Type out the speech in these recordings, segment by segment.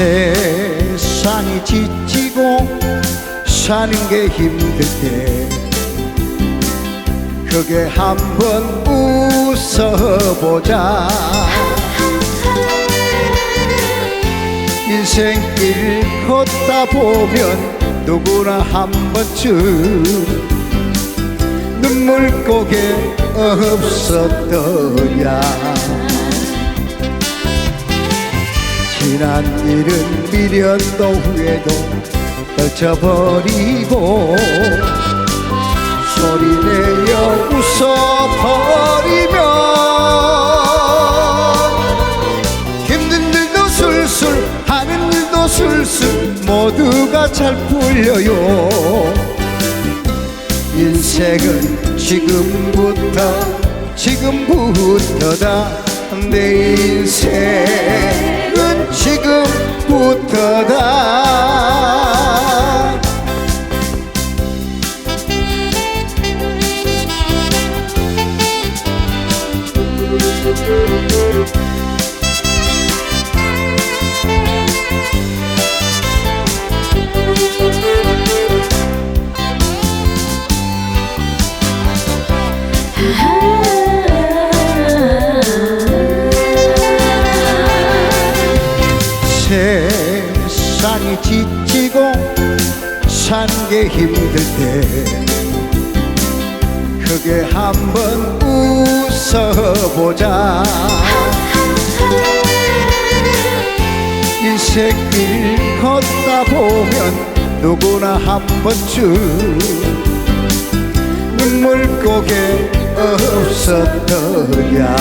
세상이 지치고 사는 게 힘들 때 그게 한번 웃어 보자. 인생길 걷다 보면 누구나 한 번쯤 눈물 고개 없었더냐. 지난 일은 미련도 후회도 떨쳐버리고 모두가 잘 풀려요. 인생은 지금부터 지금부터다. 내 인생은 지금부터다 세상이 지치고 사는 게 힘들 때 그게 한번 웃어보자. 인생길 걷다 보면 누구나 한 번쯤 눈물 고개 없었더냐.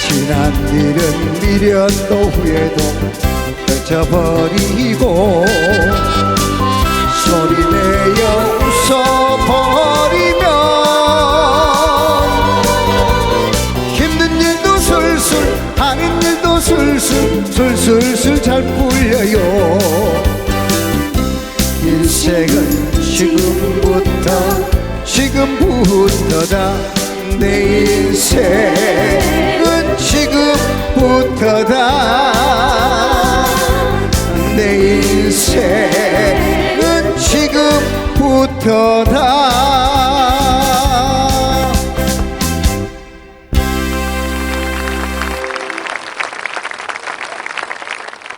지난 일은 미련도 후회도 잊어버리고 소리내어 웃어버리면 힘든 일도 술술 하는 일도 술술 술술술 잘 풀려요 지금부터다. 내 인생은 지금부터다. 내 인생은 지금부터다